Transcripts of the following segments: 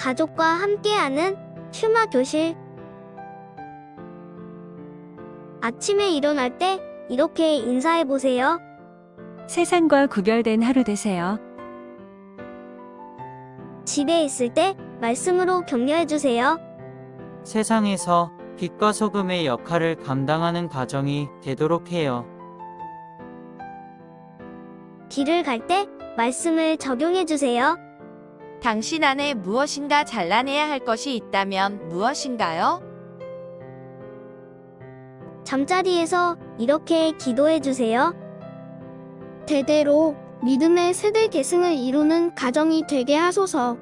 가족과 함께하는 슈마 교실. 아침에 일어날 때 이렇게 인사해 보세요. 세상과 구별된 하루 되세요. 집에 있을 때 말씀으로 격려해 주세요. 세상에서 빛과 소금의 역할을 감당하는 가정이 되도록 해요. 길을 갈 때 말씀을 적용해 주세요. 당신 안에 무엇인가 잘라내야 할 것이 있다면 무엇인가요? 잠자리에서 이렇게 기도해 주세요. 대대로 믿음의 세대 계승을 이루는 가정이 되게 하소서.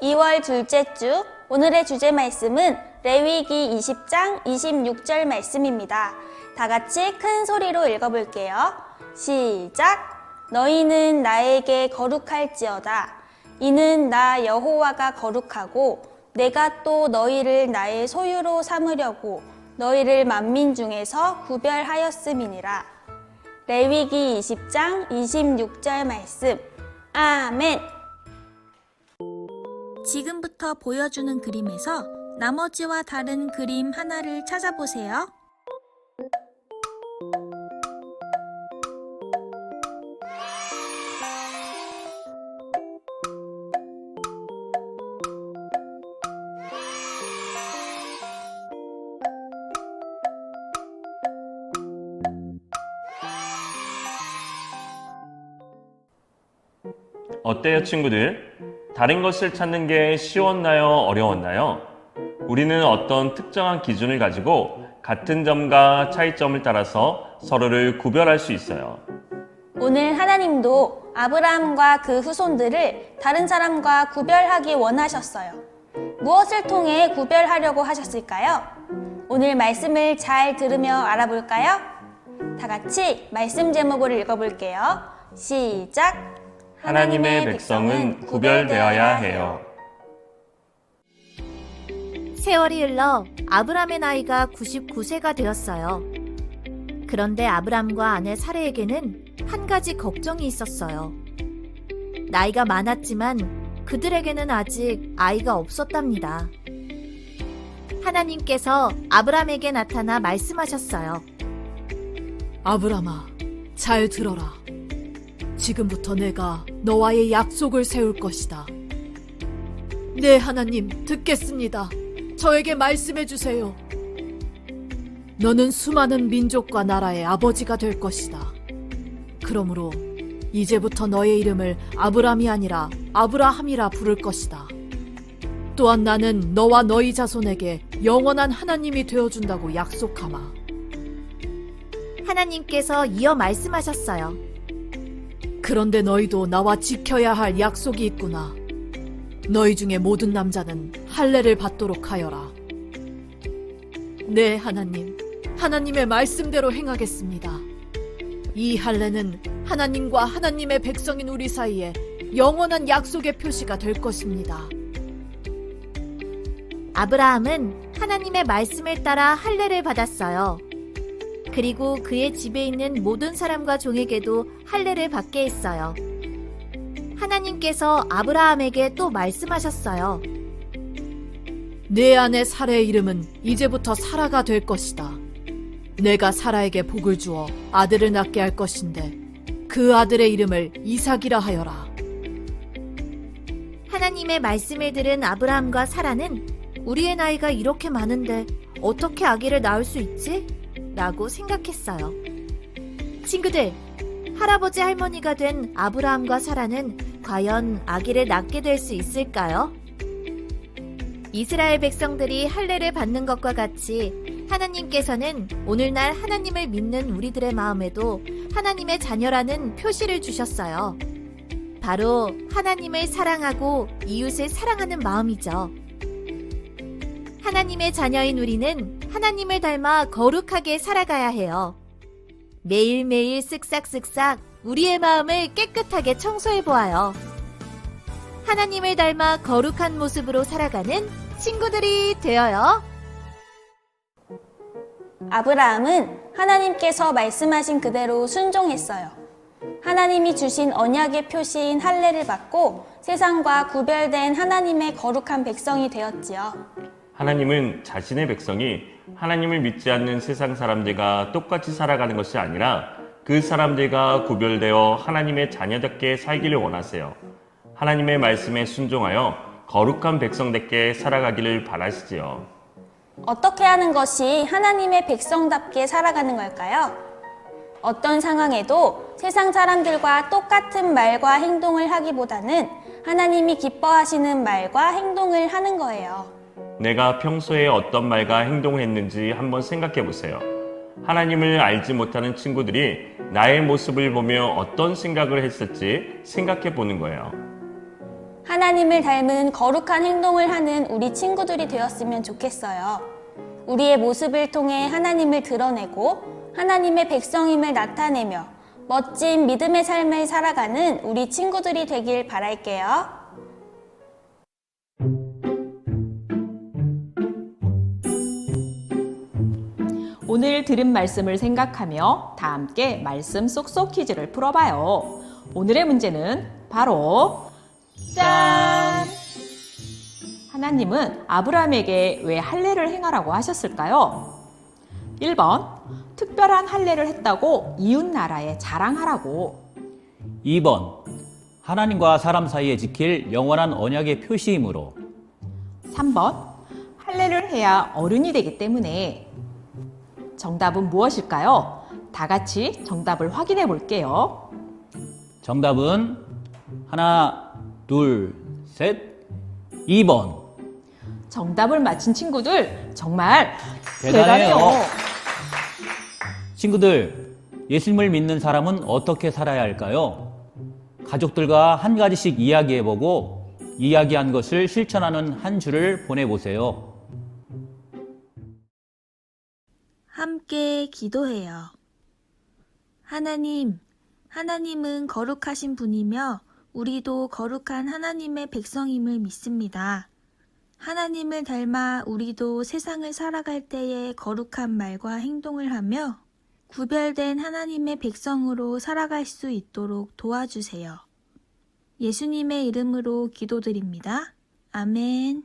2월 둘째 주 오늘의 주제 말씀은 레위기 20장 26절 말씀입니다. 다 같이 큰 소리로 읽어볼게요. 시작. 너희는 나에게 거룩할지어다. 이는 나 여호와가 거룩하고 내가 또 너희를 나의 소유로 삼으려고 너희를 만민 중에서 구별하였음이니라. 레위기 20장 26절 말씀. 아멘. 지금부터 보여주는 그림에서 나머지와 다른 그림 하나를 찾아보세요. 어때요, 친구들? 다른 것을 찾는 게 쉬웠나요? 어려웠나요? 우리는 어떤 특정한 기준을 가지고 같은 점과 차이점을 따라서 서로를 구별할 수 있어요. 오늘 하나님도 아브라함과 그 후손들을 다른 사람과 구별하기 원하셨어요. 무엇을 통해 구별하려고 하셨을까요? 오늘 말씀을 잘 들으며 알아볼까요? 다 같이 말씀 제목을 읽어볼게요. 시작. 하나님의 백성은 구별되어야 해요. 세월이 흘러 아브람의 나이가 99세가 되었어요. 그런데 아브람과 아내 사레에게는 한 가지 걱정이 있었어요. 나이가 많았지만 그들에게는 아직 아이가 없었답니다. 하나님께서 아브람에게 나타나 말씀하셨어요. 아브라마, 잘 들어라. 지금부터 내가 너와의 약속을 세울 것이다. 네, 하나님, 듣겠습니다. 저에게 말씀해 주세요. 너는 수많은 민족과 나라의 아버지가 될 것이다. 그러므로 이제부터 너의 이름을 아브람이 아니라 아브라함이라 부를 것이다. 또한 나는 너와 너희 자손에게 영원한 하나님이 되어준다고 약속하마. 하나님께서 이어 말씀하셨어요. 그런데 너희도 나와 지켜야 할 약속이 있구나. 너희 중에 모든 남자는 할례를 받도록 하여라. 네, 하나님. 하나님의 말씀대로 행하겠습니다. 이 할례는 하나님과 하나님의 백성인 우리 사이에 영원한 약속의 표시가 될 것입니다. 아브라함은 하나님의 말씀을 따라 할례를 받았어요. 그리고 그의 집에 있는 모든 사람과 종에게도 할례를 받게 했어요. 하나님께서 아브라함에게 또 말씀하셨어요. 내 아내 사라의 이름은 이제부터 사라가 될 것이다. 내가 사라에게 복을 주어 아들을 낳게 할 것인데 그 아들의 이름을 이삭이라 하여라. 하나님의 말씀을 들은 아브라함과 사라는 우리의 나이가 이렇게 많은데 어떻게 아기를 낳을 수 있지? 라고 생각했어요. 친구들, 할아버지 할머니가 된 아브라함과 사라는 과연 아기를 낳게 될 수 있을까요? 이스라엘 백성들이 할례를 받는 것과 같이 하나님께서는 오늘날 하나님을 믿는 우리들의 마음에도 하나님의 자녀라는 표시를 주셨어요. 바로 하나님을 사랑하고 이웃을 사랑하는 마음이죠. 하나님의 자녀인 우리는 하나님을 닮아 거룩하게 살아가야 해요. 매일매일 쓱싹쓱싹 우리의 마음을 깨끗하게 청소해 보아요. 하나님을 닮아 거룩한 모습으로 살아가는 친구들이 되어요. 아브라함은 하나님께서 말씀하신 그대로 순종했어요. 하나님이 주신 언약의 표시인 할례를 받고 세상과 구별된 하나님의 거룩한 백성이 되었지요. 하나님은 자신의 백성이 하나님을 믿지 않는 세상 사람들과 똑같이 살아가는 것이 아니라 그 사람들과 구별되어 하나님의 자녀답게 살기를 원하세요. 하나님의 말씀에 순종하여 거룩한 백성답게 살아가기를 바라시지요. 어떻게 하는 것이 하나님의 백성답게 살아가는 걸까요? 어떤 상황에도 세상 사람들과 똑같은 말과 행동을 하기보다는 하나님이 기뻐하시는 말과 행동을 하는 거예요. 내가 평소에 어떤 말과 행동을 했는지 한번 생각해 보세요. 하나님을 알지 못하는 친구들이 나의 모습을 보며 어떤 생각을 했을지 생각해 보는 거예요. 하나님을 닮은 거룩한 행동을 하는 우리 친구들이 되었으면 좋겠어요. 우리의 모습을 통해 하나님을 드러내고 하나님의 백성임을 나타내며 멋진 믿음의 삶을 살아가는 우리 친구들이 되길 바랄게요. 오늘 들은 말씀을 생각하며 다 함께 말씀 쏙쏙 퀴즈를 풀어봐요. 오늘의 문제는 바로 짠! 하나님은 아브라함에게 왜 할례를 행하라고 하셨을까요? 1번 특별한 할례를 했다고 이웃 나라에 자랑하라고 2번 하나님과 사람 사이에 지킬 영원한 언약의 표시이므로 3번 할례를 해야 어른이 되기 때문에 정답은 무엇일까요? 다 같이 정답을 확인해 볼게요. 정답은 하나 둘 셋 2번 정답을 맞힌 친구들 정말 대단해요. 대단해요. 친구들 예수님을 믿는 사람은 어떻게 살아야 할까요? 가족들과 한 가지씩 이야기해보고 이야기한 것을 실천하는 한 주를 보내보세요. 함께 기도해요. 하나님, 하나님은 거룩하신 분이며 우리도 거룩한 하나님의 백성임을 믿습니다. 하나님을 닮아 우리도 세상을 살아갈 때에 거룩한 말과 행동을 하며 구별된 하나님의 백성으로 살아갈 수 있도록 도와주세요. 예수님의 이름으로 기도드립니다. 아멘.